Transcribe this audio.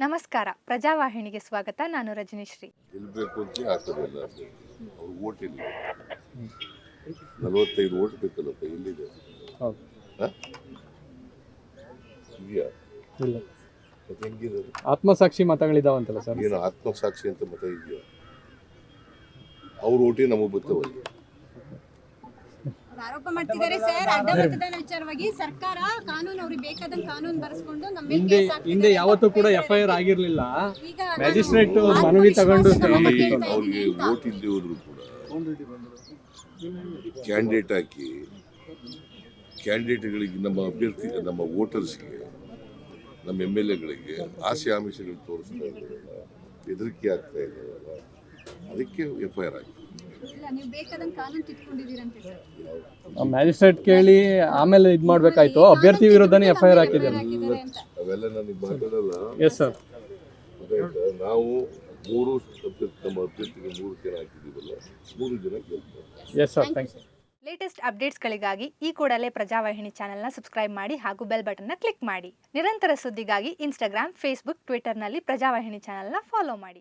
ನಮಸ್ಕಾರ. ಪ್ರಜಾವಾಹಿನಿಗೆ ಸ್ವಾಗತ. ನಾನು ರಜನಿಶ್ರೀ. ಗೆಲ್ಬೇಕು ಅಂತ ಹಾಕೋದು ಎಲ್ಲ ಅವ್ರು ಓಟ್ ಇಲ್ಲ ನಲವತ್ತೈದು ಓಟ್ ಬೇಕಲ್ಲಪ್ಪ ಎಲ್ಲಿದೆ? ಹೌದು. ಹ? ಇದೆಯಾ? ಇಲ್ಲ. ಮತ್ತೆ ಹೆಂಗಿದೆ? ಅದು? ಆತ್ಮಸಾಕ್ಷಿ ಮತಗಳಿದಾವಂತಲ್ಲ ಸರ್. ಏನು ಆತ್ಮಸಾಕ್ಷಿ ಅಂತ ಮತ ಇದೆಯಾ? ಅವ್ರ ಓಟಿ ನಮಗೆ ಬರ್ತವಲ್ಲ ಆರೋಪ ಮಾಡ್ತಿದ್ದಾರೆ ಸರ್. ಅಡ್ಡ ಮತದಾನ ವಿಚಾರವಾಗಿ ಸರ್ಕಾರ ಕಾನೂನು ಅವ್ರಿಗೆ ಬೇಕಾದಂತ ಕಾನೂನು ಬರೆಸ್ಕೊಂಡು ನಮ್ಮ ಮೇಲೆ ಹಿಂದೆ ಕೇಸ್ ಹಾಕ್ತಿದ್ದಾರೆ. ಹಿಂದೆ ಯಾವತ್ತೂ ಕೂಡ ಎಫ್ ಐ ಆರ್ ಆಗಿರ್ಲಿಲ್ಲ. ಈಗ ನಾನು ಮ್ಯಾಜಿಸ್ಟ್ರೇಟ್ ಮನವಿ ತಗೊಂಡು ತಗೊಂಡ್ಬಿಟ್ಟಿತ್ತು. ಕೇಳ್ತಾ ಅವ್ರಿಗೆ ವೋಟ್ ಇಲ್ಲದೆ ಹೋದ್ರು ಕೂಡ ಕ್ಯಾಂಡಿಡೇಟ್ ಹಾಕಿ ಕ್ಯಾಂಡಿಡೇಟ್ಗಳಿಗೆ ನಮ್ಮ ಅಭ್ಯರ್ಥಿ ನಮ್ಮ ವೋಟರ್ಸ್ಗೆ ನಮ್ಮ ಎಂ ಎಲ್ ಎಗಳಿಗೆ ಆಸೆ ಆಮಿಷಗಳು ತೋರಿಸ್ತಾ ಇದ್ದಾರಲ್ಲ ಹೆದರಿಕೆ ಆಗ್ತಾ ಇದ್ದಾರಲ್ಲ ಅದಕ್ಕೆ ಎಫ್ ಐ ಆರ್ ಆಗಿ ಇಲ್ಲ ನೀವು ಮ್ಯಾಜಿಸ್ಟ್ರೇಟ್ ಕೇಳಿ ಆಮೇಲೆ ಇದು ಮಾಡ್ಬೇಕಾಯ್ತು. ಅಭ್ಯರ್ಥಿ ವಿರುದ್ಧನೇ ಎಫ್ ಐ ಆರ್ ಅವೆಲ್ಲ ನನಗೆ ಮಾತಾಡಲ್ಲ ಎಸ್ ಸರ್ ನಾವು ಮೂರು ನಮ್ಮ ಅಭ್ಯರ್ಥಿಗೆ ಮೂರು ಜನ ಹಾಕಿದ್ದೀವಲ್ಲ ಮೂರು ಜನ ಗೆಲ್ತಾರೆ. ಎಸ್ ಸರ್ ಥ್ಯಾಂಕ್ಸ್ ಲೇಟೆಸ್ಟ್ ಅಪ್ಡೇಟ್ಸ್ಗಳಿಗಾಗಿ ಈ ಕೂಡಲೇ ಪ್ರಜಾವಾಹಿನಿ ಚಾನೆಲ್ನ ಸಬ್ಸ್ಕ್ರೈಬ್ ಮಾಡಿ ಹಾಗೂ ಬೆಲ್ ಬಟನ್ನ ಕ್ಲಿಕ್ ಮಾಡಿ. ನಿರಂತರ ಸುದ್ದಿಗಾಗಿ ಇನ್ಸ್ಟಾಗ್ರಾಮ್ ಫೇಸ್ಬುಕ್ ಟ್ವಿಟರ್ನಲ್ಲಿ ಪ್ರಜಾವಾಹಿನಿ ಚಾನೆಲ್ನ ಫಾಲೋ ಮಾಡಿ.